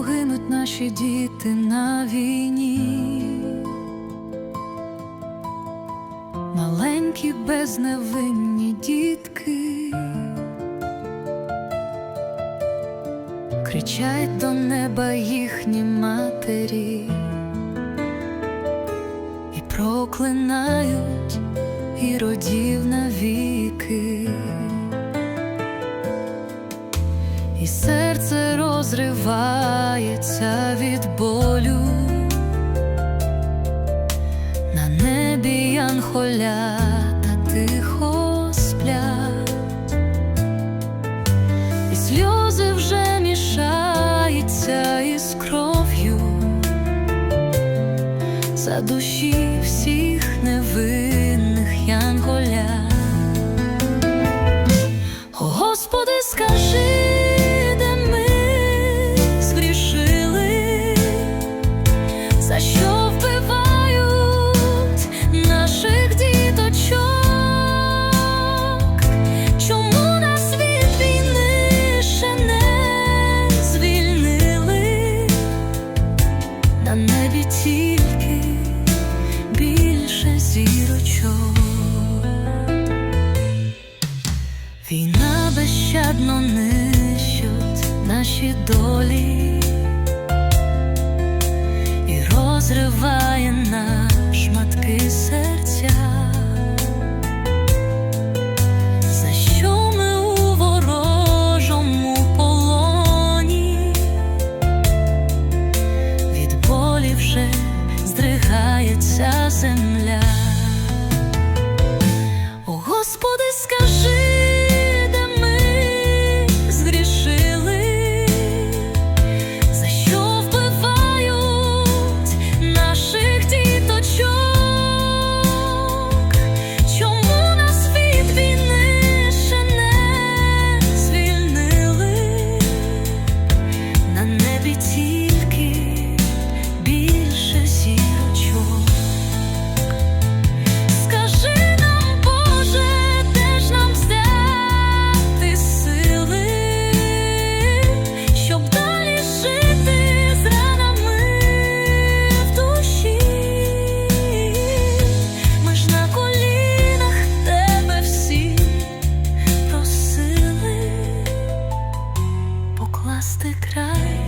гинуть наші діти на війні. Маленькі безневинні дітки кричать до неба їхні матері і проклинають іродів навіки. Серце розривається від болю, на небі янголята тихо сплять, і сльози вже мішаються із кров'ю. За душі всіх невинних янголят. О, Господи, скажи, На небі тільки більше зірочок. Війна безщадно нищить наші долі і розриває вже здригається земля. класти край.